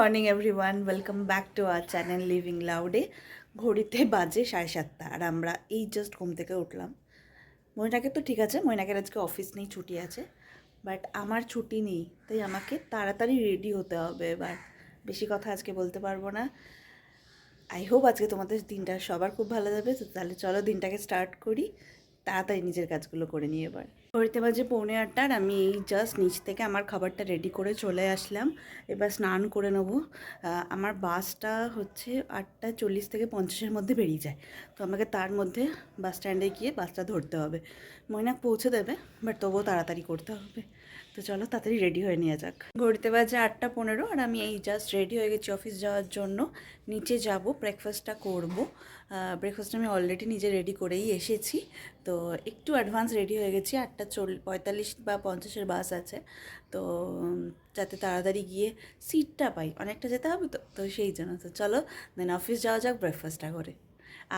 Morning everyone welcome back to our channel living লাউডে ঘড়িতে বাজে সাড়ে সাতটা, আর আমরা এই জাস্ট ঘুম থেকে উঠলাম। ময়নাকে তো ঠিক আছে ময়নাকের আজকে অফিস নেই, ছুটি আছে। বাট আমার ছুটি নেই, তাই আমাকে তাড়াতাড়ি রেডি হতে হবে। এবার বেশি কথা আজকে বলতে পারব না। আই হোপ আজকে তোমাদের দিনটা সবার খুব ভালো যাবে। তো তাহলে চলো দিনটাকে স্টার্ট করি। তাড়াতাড়ি নিজের কাজগুলো করে নিয়ে এবার। ঘড়িতে বাজে পৌনে আটটার আমি এই জাস্ট নিচ থেকে আমার খাবারটা রেডি করে চলে আসলাম। এবার স্নান করে নেব। আমার বাসটা হচ্ছে আটটা চল্লিশ থেকে পঞ্চাশের মধ্যে বেরিয়ে যায়। তো আমাকে তার মধ্যে বাস স্ট্যান্ডে গিয়ে বাসটা ধরতে হবে। ময়নাক পৌঁছে দেবে বাট তবুও তাড়াতাড়ি করতে হবে। তো চলো তাড়াতাড়ি রেডি হয়ে নিয়ে যাক। ঘড়িতে বাজে আটটা পনেরো আর আমি এই জাস্ট রেডি হয়ে গেছি অফিস যাওয়ার জন্য। নিচে যাব ব্রেকফাস্টটা করব। ব্রেকফাস্ট আমি অলরেডি নিজে রেডি করেই এসেছি। তো একটু অ্যাডভান্স রেডি হয়ে গেছি। আটটা চল, পঁয়তাল্লিশ বা পঞ্চাশের বাস আছে। তো যাতে তাড়াতাড়ি গিয়ে সিটটা পাই। অনেকটা যেতে হবে তো? তো সেই জন্য। তো চলো দেন অফিস যাওয়া যাক ব্রেকফাস্টটা করে।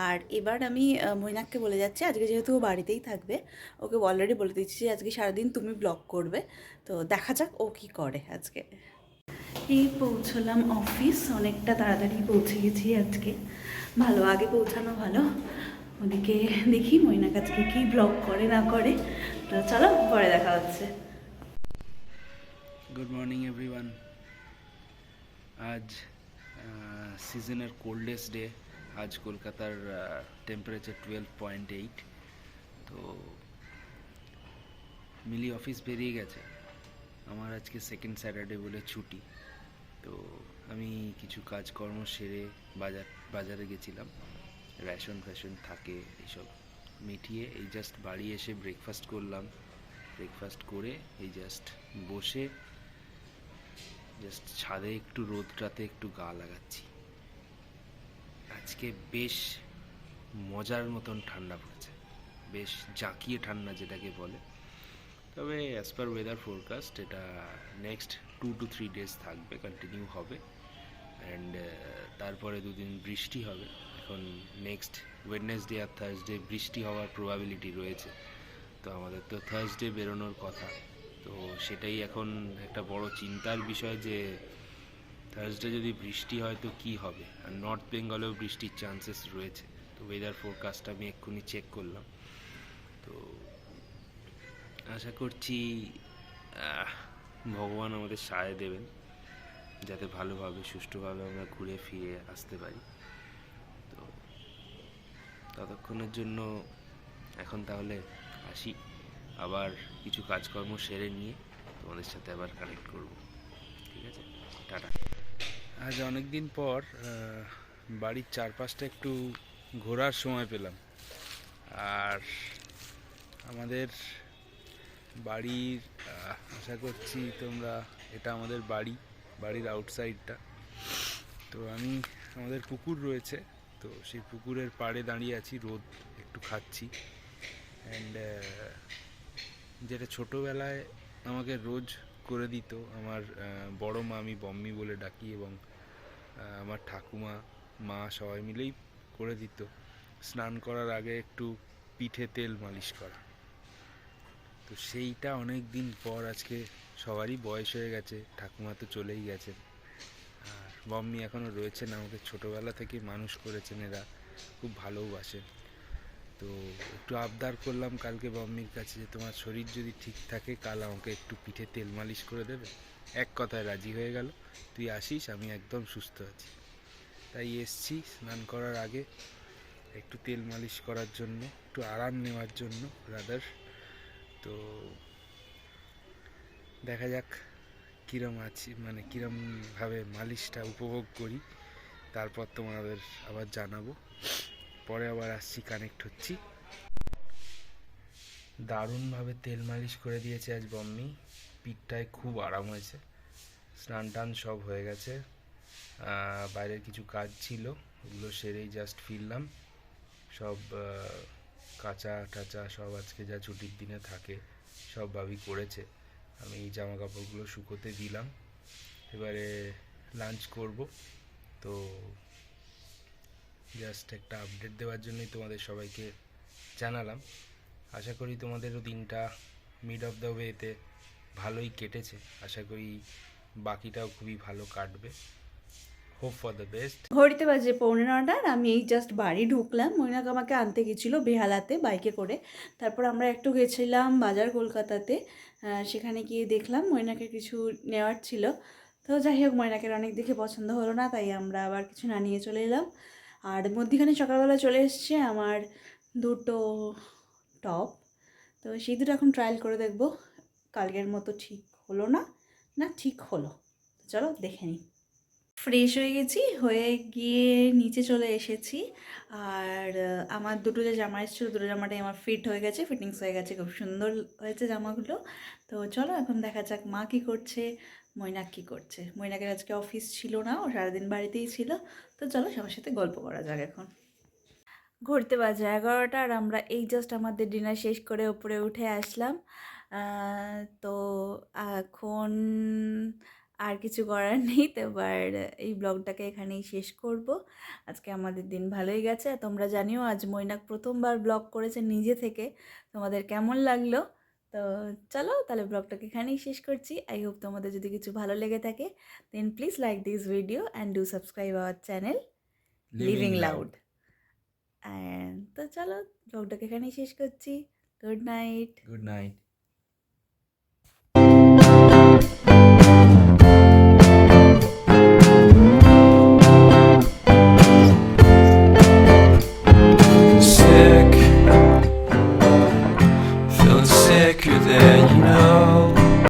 আর এবার আমি মৈনাককে বলে যাচ্ছি, আজকে যেহেতু ও বাড়িতেই থাকবে, ওকে অলরেডি বলে দিচ্ছি যে আজকে সারাদিন তুমি ব্লগ করবে, তো দেখা যাক ও কী করে আজকে। এই পৌঁছলাম অফিস অনেকটা তাড়াতাড়ি পৌঁছে গেছি আজকে। ভালো, আগে পৌঁছানো ভালো। ওদিকে দেখি মৈনাক আজকে কী ব্লগ করে, না করে। তো চলো, পরে দেখা হচ্ছে। গুড মর্নিং এভরিওয়ান আজ সিজনের কোল্ডেস্ট ডে আজ কলকাতার টেম্পারেচার টুয়েলভ পয়েন্ট এইট তো মিলি অফিস বেরিয়ে গেছে। আমার আজকে সেকেন্ড স্যাটারডে বলে ছুটি। তো আমি কিছু কাজকর্ম সেরে বাজার, বাজারে গেছিলাম। রেশন ফ্যাশন থাকে, এইসব মিটিয়ে এই জাস্ট বাড়ি এসে ব্রেকফাস্ট করলাম। ব্রেকফাস্ট করে এই জাস্ট বসে জাস্ট ছাদে একটু রোদটাতে একটু গা লাগাচ্ছি। আজকে বেশ মজার মতন ঠান্ডা পড়েছে। বেশ জাঁকিয়ে ঠান্ডা যেটাকে বলে। তবে অ্যাজ পার ওয়েদার ফোরকাস্ট এটা next two to three days থাকবে কন্টিনিউ হবে। অ্যান্ড তারপরে দুদিন বৃষ্টি হবে। এখন নেক্সট ওয়েডনেসডে আর থার্সডে বৃষ্টি হওয়ার প্রবাবিলিটি রয়েছে। তো আমাদের তো থার্সডে বেরোনোর কথা। তো সেটাই এখন একটা বড় চিন্তার বিষয় যে থার্সডে যদি বৃষ্টি হয় তো কী হবে? আর নর্থ বেঙ্গলেও বৃষ্টির চান্সেস রয়েছে। তো ওয়েদার ফোরকাস্ট আমি এক্ষুনি চেক করলাম। তো আশা করছি ভগবান আমাদের সায় দেবেন, যাতে ভালোভাবে, সুষ্ঠুভাবে আমরা ঘুরে ফিরে আসতে পারি। তো ততক্ষণের জন্য এখন তাহলে আসি। আবার কিছু কাজকর্ম সেরে নিয়ে তোমাদের সাথে আবার কানেক্ট করব। ঠিক আছে? টাটা। আজ অনেক দিন পর বাড়ির চারপাশটা একটু ঘোরার সময় পেলাম। আর আমাদের বাড়ির আশা করছি তোমরা, এটা আমাদের বাড়ি, বাড়ির আউটসাইডটা তো আমি, আমাদের পুকুর রয়েছে, তো সেই পুকুরের পাড়ে দাঁড়িয়ে আছি, রোদ একটু খাচ্ছি। অ্যান্ড যেটা ছোটোবেলায় আমাকে রোজ করে দিত। আমার বড় মা আমি বম্মি বলে ডাকি এবং আমার ঠাকুমা, মা সবাই মিলেই করে দিত। স্নান করার আগে একটু পিঠে তেল মালিশ করা। তো সেইটা অনেক দিন পর আজকে সবারই বয়স হয়ে গেছে, ঠাকুমা তো চলেই গেছেন। আর বম্মি এখনও রয়েছেন, আমাকে ছোটোবেলা থেকে মানুষ করেছেন, এরা খুব ভালোবাসেন তো একটু আবদার করলাম কালকে বম্মির কাছে যে তোমার শরীর যদি ঠিক থাকে, কাল আমাকে একটু পিঠে তেল মালিশ করে দেবে। এক কথায় রাজি হয়ে গেল। তুই আসিস, আমি একদম সুস্থ আছি। তাই এসছি স্নান করার আগে একটু তেল মালিশ করার জন্য, একটু আরাম নেওয়ার জন্য, রাদার। তো দেখা যাক কীরম আছি মানে কীরমভাবে মালিশটা উপভোগ করি। তারপর তোমাদের আবার জানাব। পরে আবার আসছি কানেক্ট হচ্ছি। দারুণভাবে তেল মালিশ করে দিয়েছে আজ বম্মি। পিঠটায় খুব আরাম হয়েছে। স্নান টান সব হয়ে গেছে। বাইরের কিছু কাজ ছিল, ওগুলো সেরেই জাস্ট ফিরলাম। সব কাঁচা টাচা সব আজকে যা ছুটির দিনে থাকে, সব ভাবি করেছে। আমি এই জামা কাপড়গুলো শুকোতে দিলাম। এবারে লাঞ্চ করব। তো জাস্ট একটা আপডেট দেওয়ার জন্যই তোমাদের সবাইকে জানালাম। আশা করি তোমাদেরও দিনটা মিড অফ দ্য ওয়েতে ভালোই কেটেছে। আশা করি বাকিটাও খুবই ভালো কাটবে। হোপ ফর দ্য বেস্ট ঘড়িতে বাজে পৌনে নটা আর আমি এই জাস্ট বাড়ি ঢুকলাম। মৈনাক আমাকে আনতে গেছিল বেহালাতে বাইকে করে। তারপর আমরা একটু গেছিলাম বাজার কলকাতাতে। সেখানে গিয়ে দেখলাম মৈনাকে কিছু নেওয়ার ছিল। তো যাই হোক ময়নাকের অনেক দেখে পছন্দ হলো না, তাই আমরা আবার কিছু না নিয়ে চলে এলাম। আর মধ্যিখানে সকালবেলা চলে এসছে আমার দুটো টপ। তো সেই দুটো এখন ট্রায়াল করে দেখব। কালকের মতো ঠিক হলো না না ঠিক হলো। চলো দেখে নিই। ফ্রেশ হয়ে গেছি, হয়ে গিয়ে নিচে চলে এসেছি। আর আমার দুটো যে জামা এসেছিল, দুটো জামাটাই আমার ফিট হয়ে গেছে ফিটিংস হয়ে গেছে, খুব সুন্দর হয়েছে জামাগুলো। তো চলো এখন দেখা যাক মা কী করছে। মৈনাক কী করছে? মৈনাকের আজকে অফিস ছিল না, ও সারাদিন বাড়িতেই ছিল। তো চলো সবার সাথে গল্প করা যাক এখন। ঘুরতে বাজে এগারোটা আর আমরা এই জাস্ট আমাদের ডিনার শেষ করে উপরে উঠে আসলাম। তো এখন আর কিছু করার নেই। তো এবার এই ব্লগটাকে এখানেই শেষ করব। আজকে আমাদের দিন ভালোই গেছে। তোমরা জানিও, আজ মৈনাক প্রথমবার ব্লগ করেছে নিজে থেকে। তোমাদের কেমন লাগল? তো চলো তাহলে ব্লগটাকে এখানেই শেষ করছি। আই হোপ তোমাদের যদি কিছু ভালো লেগে থাকে then please like this video and do subscribe our channel living loud and তো চলো ব্লগটাকে এখানেই শেষ করছি। Good night good night